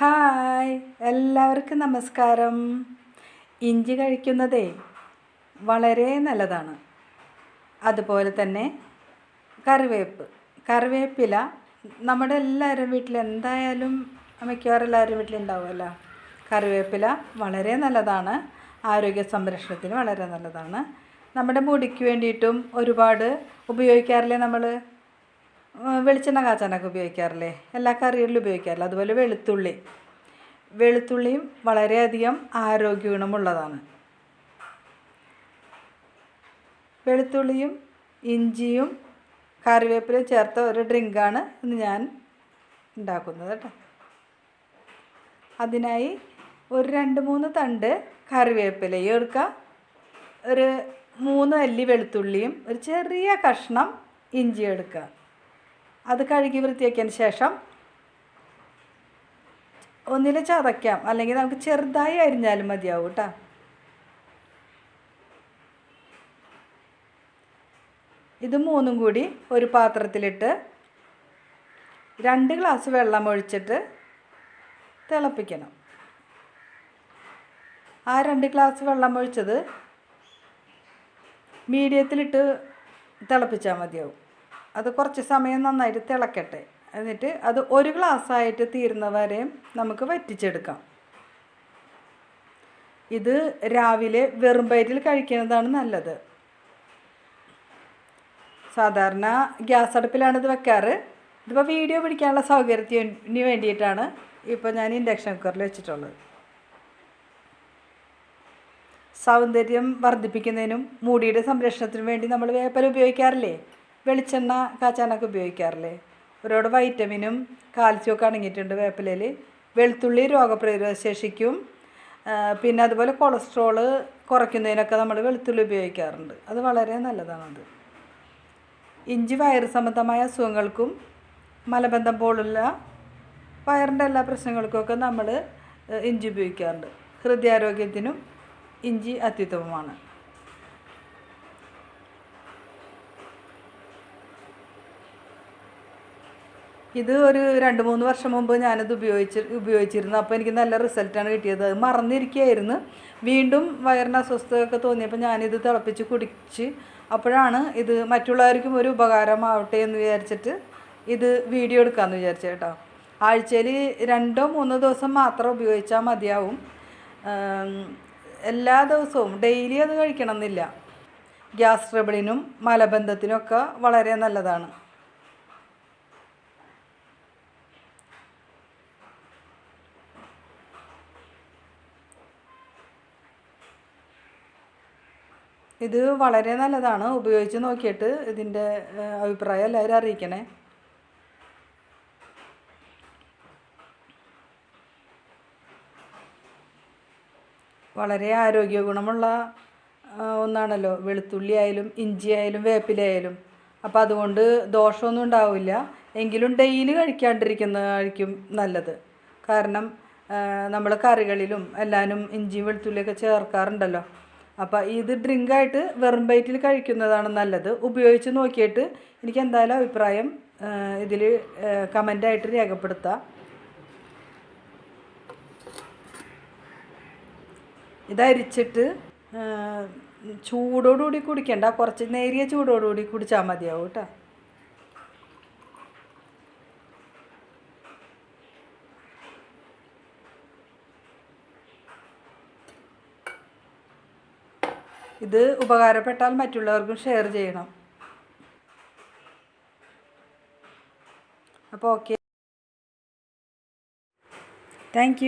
Hi എല്ലാവർക്കും നമസ്കാരം. ഇഞ്ചി കഴിക്കുന്നതേ വളരെ നല്ലതാണ്. അതുപോലെ തന്നെ കറിവേപ്പ്. കറിവേപ്പില നമ്മുടെ എല്ലാവരും വീട്ടിൽ എന്തായാലും മിക്കവാറും എല്ലാവരും വീട്ടിലുണ്ടാവുമല്ലോ. കറിവേപ്പില വളരെ നല്ലതാണ്. ആരോഗ്യ സംരക്ഷണത്തിന് വളരെ നല്ലതാണ്. നമ്മുടെ മുടിക്ക് വേണ്ടിയിട്ടും ഒരുപാട് ഉപയോഗിക്കാറില്ലേ നമ്മൾ? വെളിച്ചെണ്ണ കാച്ചാനൊക്കെ ഉപയോഗിക്കാറില്ലേ? എല്ലാ കറികളിലും ഉപയോഗിക്കാറില്ല? അതുപോലെ വെളുത്തുള്ളി. വെളുത്തുള്ളിയും വളരെയധികം ആരോഗ്യ ഗുണമുള്ളതാണ് വെളുത്തുള്ളിയും ഇഞ്ചിയും കറിവേപ്പിലയും ചേർത്ത ഒരു ഡ്രിങ്കാണ് ഇന്ന് ഞാൻ ഉണ്ടാക്കുന്നത് കേട്ടോ. അതിനായി ഒരു രണ്ട് മൂന്ന് തണ്ട് കറിവേപ്പിലയും എടുക്കുക ഒരു മൂന്ന് അല്ലി വെളുത്തുള്ളിയും ഒരു ചെറിയ കഷ്ണം ഇഞ്ചി എടുക്കുക അത് കഴുകി വൃത്തിയാക്കിയതിന് ശേഷം ഒന്നിൽ ചതയ്ക്കാം. അല്ലെങ്കിൽ നമുക്ക് ചെറുതായി അരിഞ്ഞാലും മതിയാവും കേട്ടോ. ഇത് മൂന്നും കൂടി ഒരു പാത്രത്തിലിട്ട് രണ്ട് ഗ്ലാസ് വെള്ളം ഒഴിച്ചിട്ട് തിളപ്പിക്കണം. ആ രണ്ട് ഗ്ലാസ് വെള്ളം ഒഴിച്ചത് മീഡിയത്തിലിട്ട് തിളപ്പിച്ചാൽ മതിയാവും. അത് കുറച്ച് സമയം നന്നായിട്ട് തിളക്കട്ടെ. എന്നിട്ട് അത് ഒരു ഗ്ലാസ്സായിട്ട് തീരുന്നവരെയും നമുക്ക് വറ്റിച്ചെടുക്കാം. ഇത് രാവിലെ വെറും വയറ്റിൽ കഴിക്കുന്നതാണ് നല്ലത്. സാധാരണ ഗ്യാസ് അടുപ്പിലാണ് ഇത് വെക്കാറ്. ഇതിപ്പോൾ വീഡിയോ പിടിക്കാനുള്ള സൗകര്യത്തിന് വേണ്ടിയിട്ടാണ് ഇപ്പോൾ ഞാൻ ഇൻഡക്ഷൻ കുക്കറിൽ വെച്ചിട്ടുള്ളത്. സൗന്ദര്യം വർദ്ധിപ്പിക്കുന്നതിനും മുടിയുടെ സംരക്ഷണത്തിനും വേണ്ടി നമ്മൾ വേപ്പല ഉപയോഗിക്കാറില്ലേ? വെളിച്ചെണ്ണ കാച്ചാനൊക്കെ ഉപയോഗിക്കാറില്ലേ? ഒരുപാട് വൈറ്റമിനും കാൽസ്യം ഒക്കെ അടങ്ങിയിട്ടുണ്ട് വേപ്പിലയിൽ. വെളുത്തുള്ളി രോഗപ്രതിരോധ ശേഷിക്കും പിന്നെ അതുപോലെ കൊളസ്ട്രോൾ കുറയ്ക്കുന്നതിനൊക്കെ നമ്മൾ വെളുത്തുള്ളി ഉപയോഗിക്കാറുണ്ട്. അത് വളരെ നല്ലതാണത്. ഇഞ്ചി വയറ് സംബന്ധമായ അസുഖങ്ങൾക്കും മലബന്ധം പോലുള്ള വയറിന്റെ എല്ലാ പ്രശ്നങ്ങൾക്കുമൊക്കെ നമ്മൾ ഇഞ്ചി ഉപയോഗിക്കാറുണ്ട്. ഹൃദയാരോഗ്യത്തിനും ഇഞ്ചി അത്യുത്തമമാണ്. ഇത് ഒരു രണ്ട് മൂന്ന് വർഷം മുമ്പ് ഞാനത് ഉപയോഗിച്ച് ഉപയോഗിച്ചിരുന്നു. അപ്പോൾ എനിക്ക് നല്ല റിസൾട്ടാണ് കിട്ടിയത്. അത് മറന്നിരിക്കുകയായിരുന്നു. വീണ്ടും വയറിന് അസ്വസ്ഥതയൊക്കെ തോന്നിയപ്പോൾ ഞാനിത് തിളപ്പിച്ച് കുടിച്ച് അപ്പോഴാണ് ഇത് മറ്റുള്ളവർക്കും ഒരു ഉപകാരമാവട്ടെ എന്ന് വിചാരിച്ചിട്ട് ഇത് വീഡിയോ എടുക്കാമെന്ന് വിചാരിച്ചു കേട്ടോ. ആഴ്ചയിൽ രണ്ടോ മൂന്നോ ദിവസം മാത്രം ഉപയോഗിച്ചാൽ മതിയാവും. എല്ലാ ദിവസവും ഡെയിലി അത് കഴിക്കണം എന്നില്ല ഗ്യാസ് ട്രബിളിനും മലബന്ധത്തിനും ഒക്കെ വളരെ നല്ലതാണ്. ഇത് വളരെ നല്ലതാണ്. ഉപയോഗിച്ച് നോക്കിയിട്ട് ഇതിന്റെ അഭിപ്രായം എല്ലാവരും അറിയിക്കണേ. വളരെ ആരോഗ്യ ഗുണമുള്ള ഒന്നാണല്ലോ. വെളുത്തുള്ളി ആയാലും ഇഞ്ചി ആയാലും വേപ്പില ആയാലും. അപ്പോൾ അതുകൊണ്ട് ദോഷമൊന്നും ഉണ്ടാവില്ല. എങ്കിലും ഡെയിലി കഴിക്കാണ്ടിരിക്കുന്നതായിരിക്കും നല്ലത്. കാരണം നമ്മൾ കറികളിലും എല്ലാവരും ഇഞ്ചിയും വെളുത്തുള്ളിയൊക്കെ ചേർക്കാറുണ്ടല്ലോ. അപ്പോൾ ഇത് ഡ്രിങ്കായിട്ട് വെറും വയറ്റിൽ കഴിക്കുന്നതാണ് നല്ലത്. ഉപയോഗിച്ച് നോക്കിയിട്ട് എനിക്ക് എന്തായാലും അഭിപ്രായം ഇതിൽ കമന്റായിട്ട് രേഖപ്പെടുത്താം. ഇതരിച്ചിട്ട് ചൂടോടുകൂടി കുടിക്കണ്ട. കുറച്ച് നേരിയ ചൂടോടുകൂടി കുടിച്ചാൽ മതിയാവും കേട്ടോ. ഇത് ഉപകാരപ്പെട്ടാൽ മറ്റുള്ളവർക്കും ഷെയർ ചെയ്യണം. അപ്പോൾ ഓക്കെ താങ്ക്